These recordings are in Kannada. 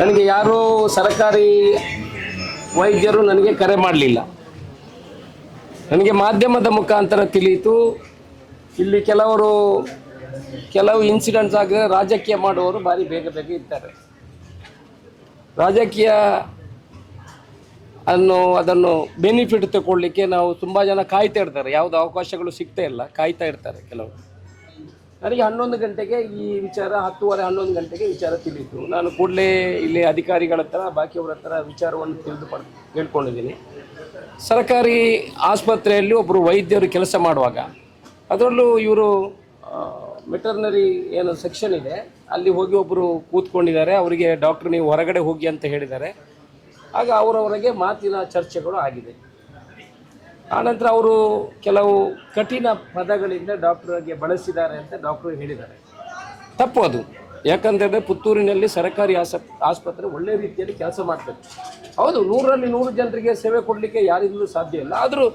ನನಗೆ ಯಾರೂ ಸರ್ಕಾರಿ ವೈದ್ಯರು ನನಗೆ ಕರೆ ಮಾಡಲಿಲ್ಲ. ನನಗೆ ಮಾಧ್ಯಮದ ಮುಖಾಂತರ ತಿಳಿಯಿತು. ಇಲ್ಲಿ ಕೆಲವರು, ಕೆಲವು ಇನ್ಸಿಡೆಂಟ್ಸ್ ಆಗಿದ್ರೆ ರಾಜಕೀಯ ಮಾಡುವವರು ಭಾರಿ ಬೇಗ ಬೇಗ ಇರ್ತಾರೆ. ರಾಜಕೀಯ ಅನ್ನು, ಅದನ್ನು ಬೆನಿಫಿಟ್ ತಗೊಳ್ಳಿಕ್ಕೆ ನಾವು ತುಂಬ ಜನ ಕಾಯ್ತಾ ಇರ್ತಾರೆ. ಯಾವುದು ಅವಕಾಶಗಳು ಸಿಗ್ತಾ ಇಲ್ಲ, ಕಾಯ್ತಾ ಇರ್ತಾರೆ ಕೆಲವರು. ನನಗೆ ಹನ್ನೊಂದು ಗಂಟೆಗೆ ಈ ವಿಚಾರ, ಹತ್ತುವರೆ, ಹನ್ನೊಂದು ಗಂಟೆಗೆ ವಿಚಾರ ತಿಳಿಯಿತು. ನಾನು ಕೂಡಲೇ ಇಲ್ಲಿ ಅಧಿಕಾರಿಗಳ ಹತ್ರ, ಬಾಕಿಯವರ ಹತ್ರ ವಿಚಾರವನ್ನು ತಿಳಿದು ಪಡ್ ಕೇಳ್ಕೊಂಡಿದ್ದೀನಿ. ಸರ್ಕಾರಿ ಆಸ್ಪತ್ರೆಯಲ್ಲಿ ಒಬ್ಬರು ವೈದ್ಯರು ಕೆಲಸ ಮಾಡುವಾಗ, ಅದರಲ್ಲೂ ಇವರು ಮೆಟರ್ನರಿ ಏನು ಸೆಕ್ಷನ್ ಇದೆ. ಅಲ್ಲಿ ಹೋಗಿ ಒಬ್ಬರು ಕೂತ್ಕೊಂಡಿದ್ದಾರೆ. ಅವರಿಗೆ ಡಾಕ್ಟ್ರ್, ನೀವು ಹೊರಗಡೆ ಹೋಗಿ ಅಂತ ಹೇಳಿದ್ದಾರೆ. ಆಗ ಅವರವರಿಗೆ ಮಾತಿನ ಚರ್ಚೆಗಳು ಆಗಿದೆ. ಆನಂತರ ಅವರು ಕೆಲವು ಕಠಿಣ ಪದಗಳಿಂದ ಡಾಕ್ಟರ್ಗೆ ಬಳಸಿದ್ದಾರೆ ಅಂತ ಡಾಕ್ಟರ್ ಹೇಳಿದ್ದಾರೆ. ತಪ್ಪು ಅದು. ಯಾಕಂತಂದರೆ ಪುತ್ತೂರಿನಲ್ಲಿ ಸರ್ಕಾರಿ ಆಸ, ಆಸ್ಪತ್ರೆ ಒಳ್ಳೆ ರೀತಿಯಲ್ಲಿ ಕೆಲಸ ಮಾಡ್ತದೆ. ಹೌದು ನೂರರಲ್ಲಿ ನೂರು ಜನರಿಗೆ ಸೇವೆ ಕೊಡಲಿಕ್ಕೆ ಯಾರಿಂದಲೂ ಸಾಧ್ಯ ಇಲ್ಲ. ಆದರೂ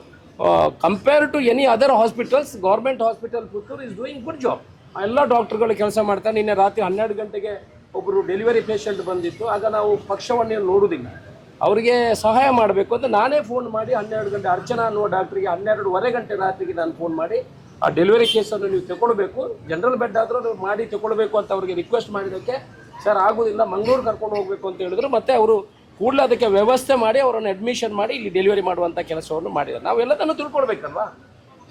compare to any other hospitals government hospital Puttur is doing good job ಎಲ್ಲ ಡಾಕ್ಟರ್ಗಳು ಕೆಲಸ ಮಾಡ್ತಾರೆ. ನಿನ್ನೆ ರಾತ್ರಿ ಹನ್ನೆರಡು ಗಂಟೆಗೆ ಒಬ್ಬರು ಡೆಲಿವರಿ ಪೇಷಂಟ್ ಬಂದಿತ್ತು. ಆಗ ನಾವು ಪಕ್ಷವನ್ನು ನೋಡುವುದಿಲ್ಲ. ಅವರಿಗೆ ಸಹಾಯ ಮಾಡಬೇಕು ಅಂತ ನಾನೇ ಫೋನ್ ಮಾಡಿ ಹನ್ನೆರಡು ಗಂಟೆ ಅರ್ಚನಾ ಅನ್ನುವ ಡಾಕ್ಟ್ರಿಗೆ ಹನ್ನೆರಡುವರೆ ಗಂಟೆ ರಾತ್ರಿಗೆ ನಾನು ಫೋನ್ ಮಾಡಿ ಆ ಡೆಲಿವರಿ ಕೇಸನ್ನು ನೀವು ತಗೊಳ್ಬೇಕು. ಜನರಲ್ ಬೆಡ್ ಆದರೂ ಮಾಡಿ ತಗೊಳ್ಬೇಕು ಅಂತ ಅವರಿಗೆ ರಿಕ್ವೆಸ್ಟ್ ಮಾಡಿದ್ದಕ್ಕೆ ಸರ್ ಆಗೋದಿಲ್ಲ, ಮಂಗಳೂರು ಕರ್ಕೊಂಡು ಹೋಗಬೇಕು ಅಂತ ಹೇಳಿದ್ರು. ಮತ್ತೆ ಅವರು ಕೂಡಲೇ ಅದಕ್ಕೆ ವ್ಯವಸ್ಥೆ ಮಾಡಿ ಅವರನ್ನು ಅಡ್ಮಿಷನ್ ಮಾಡಿ ಇಲ್ಲಿ ಡೆಲಿವರಿ ಮಾಡುವಂಥ ಕೆಲಸವನ್ನು ಮಾಡಿದ್ದಾರೆ. ನಾವೆಲ್ಲದನ್ನು ತಿಳ್ಕೊಳ್ಬೇಕಲ್ವಾ?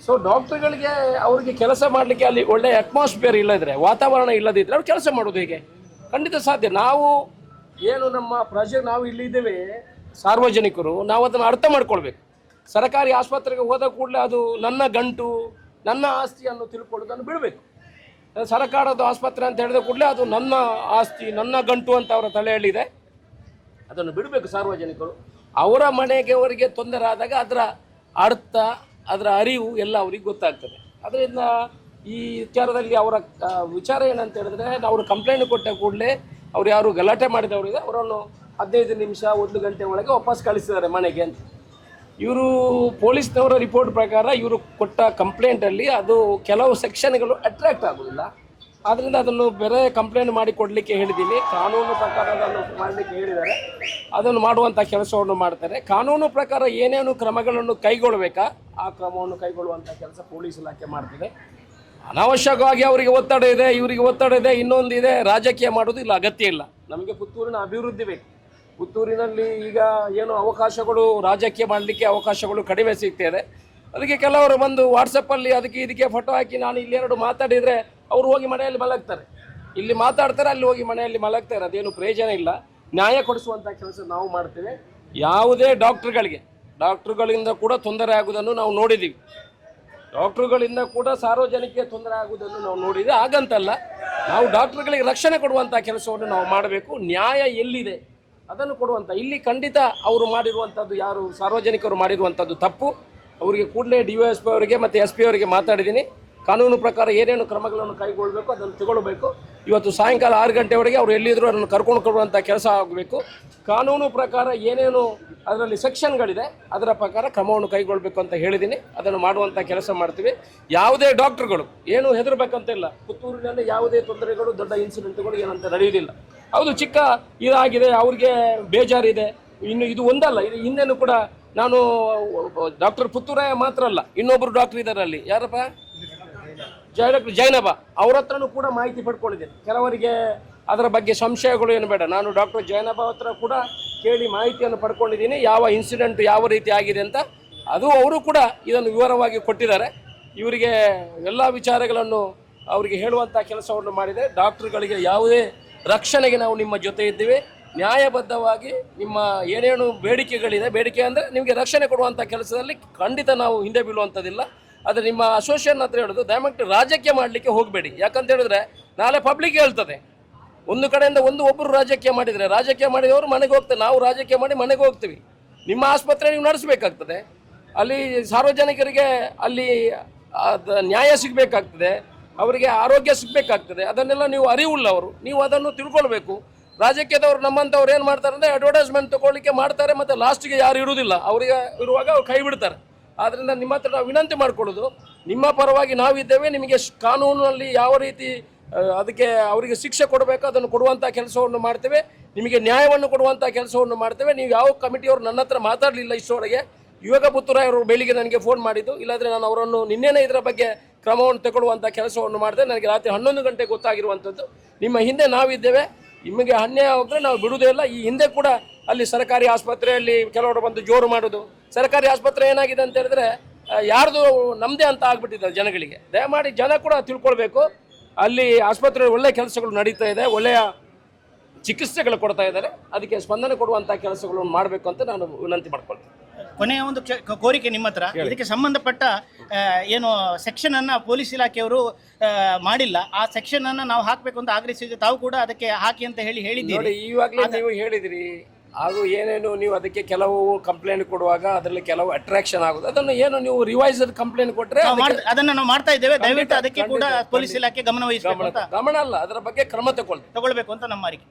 ಸೊ ಡಾಕ್ಟ್ರುಗಳಿಗೆ ಅವರಿಗೆ ಕೆಲಸ ಮಾಡಲಿಕ್ಕೆ ಅಲ್ಲಿ ಒಳ್ಳೆಯ ಅಟ್ಮಾಸ್ಫಿಯರ್ ಇಲ್ಲದಿದ್ರೆ, ವಾತಾವರಣ ಇಲ್ಲದಿದ್ದರೆ ಅವ್ರು ಕೆಲಸ ಮಾಡೋದು ಹೇಗೆ? ಖಂಡಿತ ಸಾಧ್ಯ. ನಾವು ಏನು ನಮ್ಮ ಪ್ರಜೆ ನಾವು ಇಲ್ಲಿದ್ದೇವೆ ಸಾರ್ವಜನಿಕರು, ನಾವು ಅದನ್ನು ಅರ್ಥ ಮಾಡ್ಕೊಳ್ಬೇಕು. ಸರ್ಕಾರಿ ಆಸ್ಪತ್ರೆಗೆ ಹೋದ ಕೂಡಲೇ ಅದು ನನ್ನ ಗಂಟು, ನನ್ನ ಆಸ್ತಿ ಅನ್ನು ತಿಳ್ಕೊಳ್ಳೋದನ್ನು ಬಿಡಬೇಕು. ಸರ್ಕಾರದ ಆಸ್ಪತ್ರೆ ಅಂತ ಹೇಳಿದ ಕೂಡಲೇ ಅದು ನನ್ನ ಆಸ್ತಿ, ನನ್ನ ಗಂಟು ಅಂತ ಅವರ ತಲೆಯಲ್ಲಿದೆ. ಅದನ್ನು ಬಿಡಬೇಕು ಸಾರ್ವಜನಿಕರು. ಅವರ ಮನೆಗೆ ಅವರಿಗೆ ತೊಂದರೆ ಆದಾಗ ಅದರ ಅರ್ಥ, ಅದರ ಅರಿವು ಎಲ್ಲ ಅವರಿಗೆ ಗೊತ್ತಾಗ್ತದೆ. ಅದರಿಂದ ಈ ವಿಚಾರದಲ್ಲಿ ಅವರ ವಿಚಾರ ಏನಂತ ಹೇಳಿದ್ರೆ, ಅವರು ಕಂಪ್ಲೇಂಟ್ ಕೊಟ್ಟ ಕೂಡಲೇ ಅವ್ರು ಯಾರು ಗಲಾಟೆ ಮಾಡಿದವರಿದೆ ಅವರನ್ನು ಹದಿನೈದು ನಿಮಿಷ, ಒಂದು ಗಂಟೆ ಒಳಗೆ ವಾಪಸ್ ಕಳಿಸಿದ್ದಾರೆ ಮನೆಗೆ ಅಂತ. ಇವರು ಪೊಲೀಸ್ನವರ ರಿಪೋರ್ಟ್ ಪ್ರಕಾರ ಇವರು ಕೊಟ್ಟ ಕಂಪ್ಲೇಂಟಲ್ಲಿ ಅದು ಕೆಲವು ಸೆಕ್ಷನ್ಗಳು ಅಟ್ರಾಕ್ಟ್ ಆಗೋದಿಲ್ಲ. ಆದ್ದರಿಂದ ಅದನ್ನು ಬೇರೆ ಕಂಪ್ಲೇಂಟ್ ಮಾಡಿ ಕೊಡಲಿಕ್ಕೆ ಹೇಳಿದ್ದೀನಿ. ಕಾನೂನು ಪ್ರಕಾರ ಅದನ್ನು ಮಾಡಲಿಕ್ಕೆ ಹೇಳಿದ್ದಾರೆ. ಅದನ್ನು ಮಾಡುವಂಥ ಕೆಲಸವನ್ನು ಮಾಡ್ತಾರೆ. ಕಾನೂನು ಪ್ರಕಾರ ಏನೇನು ಕ್ರಮಗಳನ್ನು ಕೈಗೊಳ್ಳಬೇಕಾ ಆ ಕ್ರಮವನ್ನು ಕೈಗೊಳ್ಳುವಂಥ ಕೆಲಸ ಪೊಲೀಸ್ ಇಲಾಖೆ ಮಾಡ್ತಿದೆ. ಅನಾವಶ್ಯಕವಾಗಿ ಅವರಿಗೆ ಒತ್ತಡ ಇದೆ, ಇವರಿಗೆ ಒತ್ತಡ ಇದೆ, ಇನ್ನೊಂದು ಇದೆ, ರಾಜಕೀಯ ಮಾಡೋದು ಇಲ್ಲ ಅಗತ್ಯ ಇಲ್ಲ. ನಮಗೆ ಪುತ್ತೂರಿನ ಅಭಿವೃದ್ಧಿ ಬೇಕು. ಪುತ್ತೂರಿನಲ್ಲಿ ಈಗ ಏನು ಅವಕಾಶಗಳು, ರಾಜಕೀಯ ಮಾಡಲಿಕ್ಕೆ ಅವಕಾಶಗಳು ಕಡಿಮೆ ಸಿಗ್ತಿದೆ. ಅದಕ್ಕೆ ಕೆಲವರು ಬಂದು ವಾಟ್ಸಪ್ಪಲ್ಲಿ ಅದಕ್ಕೆ ಇದಕ್ಕೆ ಫೋಟೋ ಹಾಕಿ ನಾನು ಇಲ್ಲಿ ಎರಡು ಮಾತಾಡಿದರೆ ಅವರು ಹೋಗಿ ಮನೆಯಲ್ಲಿ ಮಲಗ್ತಾರೆ. ಇಲ್ಲಿ ಮಾತಾಡ್ತಾರೆ, ಅಲ್ಲಿ ಹೋಗಿ ಮನೆಯಲ್ಲಿ ಮಲಗ್ತಾರೆ, ಅದೇನು ಪ್ರಯೋಜನ ಇಲ್ಲ. ನ್ಯಾಯ ಕೊಡಿಸುವಂಥ ಕೆಲಸ ನಾವು ಮಾಡ್ತೇವೆ. ಯಾವುದೇ ಡಾಕ್ಟ್ರುಗಳಿಗೆ ಡಾಕ್ಟ್ರುಗಳಿಂದ ಕೂಡ ತೊಂದರೆ ಆಗುವುದನ್ನು ನಾವು ನೋಡಿದ್ದೀವಿ. ಡಾಕ್ಟ್ರುಗಳಿಂದ ಕೂಡ ಸಾರ್ವಜನಿಕರಿಗೆ ತೊಂದರೆ ಆಗುವುದನ್ನು ನಾವು ನೋಡಿದೆ ಹಾಗಂತಲ್ಲ. ನಾವು ಡಾಕ್ಟ್ರುಗಳಿಗೆ ರಕ್ಷಣೆ ಕೊಡುವಂಥ ಕೆಲಸವನ್ನು ನಾವು ಮಾಡಬೇಕು. ನ್ಯಾಯ ಎಲ್ಲಿದೆ? ಅದನ್ನು ಕೊಡುವಂಥ ಇಲ್ಲಿ ಖಂಡಿತ ಅವರು ಮಾಡಿರುವಂಥದ್ದು ಯಾರು? ಸಾರ್ವಜನಿಕರು ಮಾಡಿರುವಂಥದ್ದು ತಪ್ಪು. ಅವರಿಗೆ ಕೂಡಲೇ ಡಿ ಅವರಿಗೆ ಮತ್ತು ಎಸ್ ಪಿ ಅವರಿಗೆ ಮಾತಾಡಿದ್ದೀನಿ. ಕಾನೂನು ಪ್ರಕಾರ ಏನೇನು ಕ್ರಮಗಳನ್ನು ಕೈಗೊಳ್ಳಬೇಕು ಅದನ್ನು ತಗೊಳ್ಬೇಕು. ಇವತ್ತು ಸಾಯಂಕಾಲ ಆರು ಗಂಟೆವರೆಗೆ ಅವರು ಎಲ್ಲಿದ್ದರೂ ಅದನ್ನು ಕರ್ಕೊಂಡು ಕೊಡುವಂಥ ಕೆಲಸ ಆಗಬೇಕು. ಕಾನೂನು ಪ್ರಕಾರ ಏನೇನು ಅದರಲ್ಲಿ ಸೆಕ್ಷನ್ಗಳಿದೆ, ಅದರ ಪ್ರಕಾರ ಕ್ರಮವನ್ನು ಕೈಗೊಳ್ಳಬೇಕು ಅಂತ ಹೇಳಿದ್ದೀನಿ. ಅದನ್ನು ಮಾಡುವಂಥ ಕೆಲಸ ಮಾಡ್ತೀವಿ. ಯಾವುದೇ ಡಾಕ್ಟ್ರುಗಳು, ಏನು ಹೆದರಬೇಕಂತಿಲ್ಲ. ಪುತ್ತೂರಿನಲ್ಲಿ ಯಾವುದೇ ತೊಂದರೆಗಳು, ದೊಡ್ಡ ಇನ್ಸಿಡೆಂಟ್ಗಳು ಏನಂತ ನಡೆಯುವುದಿಲ್ಲ. ಹೌದು, ಚಿಕ್ಕ ಇದಾಗಿದೆ, ಅವ್ರಿಗೆ ಬೇಜಾರಿದೆ. ಇನ್ನು ಇದು ಒಂದಲ್ಲ, ಇದು ಹಿಂದೆನೂ ಕೂಡ ನಾನು, ಡಾಕ್ಟರ್ ಪುತ್ತೂರಾಯ ಮಾತ್ರ ಅಲ್ಲ ಇನ್ನೊಬ್ಬರು ಡಾಕ್ಟರ್ ಇದ್ದಾರೆ ಅಲ್ಲಿ. ಯಾರಪ್ಪ? ಜಯ ಡಾಕ್ಟರ್ ಜೈನಬ ಅವ್ರ ಹತ್ರನೂ ಕೂಡ ಮಾಹಿತಿ ಪಡ್ಕೊಂಡಿದ್ದೇನೆ ಕೆಲವರಿಗೆ ಅದರ ಬಗ್ಗೆ ಸಂಶಯಗಳು ಏನು ಬೇಡ. ನಾನು ಡಾಕ್ಟರ್ ಜೈನಬ ಹತ್ರ ಕೂಡ ಕೇಳಿ ಮಾಹಿತಿಯನ್ನು ಪಡ್ಕೊಂಡಿದ್ದೀನಿ. ಯಾವ ಇನ್ಸಿಡೆಂಟ್ ಯಾವ ರೀತಿ ಆಗಿದೆ ಅಂತ. ಅದು ಅವರು ಕೂಡ ಇದನ್ನು ವಿವರವಾಗಿ ಕೊಟ್ಟಿದ್ದಾರೆ. ಇವರಿಗೆ ಎಲ್ಲ ವಿಚಾರಗಳನ್ನು ಅವರಿಗೆ ಹೇಳುವಂಥ ಕೆಲಸವನ್ನು ಮಾಡಿದೆ. ಡಾಕ್ಟ್ರುಗಳಿಗೆ ಯಾವುದೇ ರಕ್ಷಣೆಗೆ ನಾವು ನಿಮ್ಮ ಜೊತೆ ಇದ್ದೀವಿ. ನ್ಯಾಯಬದ್ಧವಾಗಿ ನಿಮ್ಮ ಏನೇನು ಬೇಡಿಕೆಗಳಿದೆ, ಬೇಡಿಕೆ ಅಂದರೆ ನಿಮಗೆ ರಕ್ಷಣೆ ಕೊಡುವಂಥ ಕೆಲಸದಲ್ಲಿ ಖಂಡಿತ ನಾವು ಹಿಂದೆ ಬೀಳುವಂಥದ್ದಿಲ್ಲ. ಆದರೆ ನಿಮ್ಮ ಅಸೋಸಿಯೇಷನ್ ಹತ್ರ ಹೇಳೋದು, ದಯಮಾಡಿ ರಾಜಕೀಯ ಮಾಡಲಿಕ್ಕೆ ಹೋಗಬೇಡಿ. ಯಾಕಂತ ಹೇಳಿದ್ರೆ ನಾಳೆ ಪಬ್ಲಿಕ್ ಹೇಳ್ತದೆ. ಒಂದು ಕಡೆಯಿಂದ ಒಂದು ಒಬ್ಬರು ರಾಜಕೀಯ ಮಾಡಿದರೆ, ರಾಜಕೀಯ ಮಾಡಿದವರು ಮನೆಗೆ ಹೋಗ್ತಾರೆ. ನಾವು ರಾಜಕೀಯ ಮಾಡಿ ಮನೆಗೆ ಹೋಗ್ತೀವಿ. ನಿಮ್ಮ ಆಸ್ಪತ್ರೆ ನೀವು ನಡೆಸಬೇಕಾಗ್ತದೆ. ಅಲ್ಲಿ ಸಾರ್ವಜನಿಕರಿಗೆ ಅಲ್ಲಿ ನ್ಯಾಯ ಸಿಗಬೇಕಾಗ್ತದೆ. ಅವರಿಗೆ ಆರೋಗ್ಯ ಸಿಗಬೇಕಾಗ್ತದೆ. ಅದನ್ನೆಲ್ಲ ನೀವು ಅರಿವುಳ್ಳವರು ನೀವು ಅದನ್ನು ತಿಳ್ಕೊಳ್ಬೇಕು. ರಾಜಕೀಯದವರು ನಮ್ಮಂಥವ್ರು ಏನು ಮಾಡ್ತಾರೆ ಅಂದರೆ ಅಡ್ವರ್ಟೈಸ್ಮೆಂಟ್ ತಗೊಳ್ಳಿಕ್ಕೆ ಮಾಡ್ತಾರೆ, ಮತ್ತು ಲಾಸ್ಟಿಗೆ ಯಾರು ಇರುವುದಿಲ್ಲ. ಅವರಿಗೆ ಇರುವಾಗ ಅವ್ರು ಕೈ ಬಿಡ್ತಾರೆ. ಆದ್ದರಿಂದ ನಿಮ್ಮ ಹತ್ರ ನಾವು ವಿನಂತಿ ಮಾಡಿಕೊಳ್ಳೋದು. ನಿಮ್ಮ ಪರವಾಗಿ ನಾವಿದ್ದೇವೆ ನಿಮಗೆ ಕಾನೂನಿನಲ್ಲಿ ಯಾವ ರೀತಿ ಅದಕ್ಕೆ ಅವರಿಗೆ ಶಿಕ್ಷೆ ಕೊಡಬೇಕು, ಅದನ್ನು ಕೊಡುವಂಥ ಕೆಲಸವನ್ನು ಮಾಡ್ತೇವೆ. ನಿಮಗೆ ನ್ಯಾಯವನ್ನು ಕೊಡುವಂಥ ಕೆಲಸವನ್ನು ಮಾಡ್ತೇವೆ. ನೀವು ಯಾವ ಕಮಿಟಿಯವರು ನನ್ನ ಹತ್ರ ಮಾತಾಡಲಿಲ್ಲ ಇಷ್ಟರೊಳಗೆ ಯುವಕ ಪುತ್ತೂರಾಯ್ ಅವರು ಬೆಳಿಗ್ಗೆ ನನಗೆ ಫೋನ್ ಮಾಡಿದ್ದು. ಇಲ್ಲಾಂದರೆ ನಾನು ಅವರನ್ನು ನಿನ್ನೆನೇ ಇದರ ಬಗ್ಗೆ ಕ್ರಮವನ್ನು ತಗೊಳ್ಳುವಂಥ ಕೆಲಸವನ್ನು ಮಾಡಿದೆ. ನನಗೆ ರಾತ್ರಿ ಹನ್ನೊಂದು ಗಂಟೆ ಗೊತ್ತಾಗಿರುವಂಥದ್ದು ನಿಮ್ಮ ಹಿಂದೆ ನಾವಿದ್ದೇವೆ ನಿಮಗೆ ಅನ್ಯಾಯ ಹೋದರೆ ನಾವು ಬಿಡುವುದೇ ಇಲ್ಲ. ಈ ಹಿಂದೆ ಕೂಡ ಅಲ್ಲಿ ಸರ್ಕಾರಿ ಆಸ್ಪತ್ರೆಯಲ್ಲಿ ಕೆಲವರು ಬಂದು ಜೋರು ಮಾಡೋದು. ಸರ್ಕಾರಿ ಆಸ್ಪತ್ರೆ ಏನಾಗಿದೆ ಅಂತ ಹೇಳಿದ್ರೆ ಯಾರ್ದು ನಮ್ಮದೇ ಅಂತ ಆಗ್ಬಿಟ್ಟಿದೆ ಜನಗಳಿಗೆ. ದಯಮಾಡಿ ಜನ ಕೂಡ ತಿಳ್ಕೊಳ್ಬೇಕು. ಅಲ್ಲಿ ಆಸ್ಪತ್ರೆ ಒಳ್ಳೆ ಕೆಲಸಗಳು ನಡೀತಾ ಇದೆ ಒಳ್ಳೆಯ ಚಿಕಿತ್ಸೆಗಳು ಕೊಡ್ತಾ ಇದ್ದಾರೆ. ಅದಕ್ಕೆ ಸ್ಪಂದನೆ ಕೊಡುವಂಥ ಕೆಲಸಗಳನ್ನು ಮಾಡಬೇಕು ಅಂತ ನಾನು ವಿನಂತಿ ಮಾಡ್ಕೊಳ್ತೀನಿ. ಕೊನೆಯ ಒಂದು ಕೋರಿಕೆ ನಿಮ್ಮ ಹತ್ರ. ಇದಕ್ಕೆ ಸಂಬಂಧಪಟ್ಟ ಏನು ಸೆಕ್ಷನ್ ಅನ್ನ ಪೊಲೀಸ್ ಇಲಾಖೆಯವರು ಮಾಡಿಲ್ಲ. ಆ ಸೆಕ್ಷನ್ ಅನ್ನ ನಾವು ಹಾಕಬೇಕು ಅಂತ ಆಗ್ರಹಿಸಿದ್ರೆ ತಾವು ಕೂಡ ಅದಕ್ಕೆ ಹಾಕಿ ಅಂತ ಹೇಳಿ ಹೇಳಿದ್ದೀವಿ ನೋಡಿ ಇವಾಗಲೇ ನೀವು ಹೇಳಿದಿರಿ. ಹಾಗೂ ಏನೇನು ನೀವು ಅದಕ್ಕೆ ಕೆಲವು ಕಂಪ್ಲೇಂಟ್ ಕೊಡುವಾಗ ಅದರಲ್ಲಿ ಕೆಲವು ಅಟ್ರಾಕ್ಷನ್ ಆಗುತ್ತೆ. ಅದನ್ನು ಏನು ನೀವು ರಿವೈಸ್ ಕಂಪ್ಲೇಂಟ್ ಕೊಟ್ಟರೆ ಅದನ್ನು ನಾವು ಮಾಡ್ತಾ ಇದ್ದೇವೆ. ದಯವಿಟ್ಟು ಅದಕ್ಕೆ ಕೂಡ ಪೊಲೀಸ್ ಇಲಾಖೆ ಗಮನವಹಿಸಬೇಕು ಗಮನ ಅಲ್ಲ ಅದರ ಬಗ್ಗೆ ಕ್ರಮ ತಗೊಳ್ಳಿ. ತಗೊಳ್ಬೇಕು ಅಂತ ನಮ್ಮ ಮಾರಿಕೆ.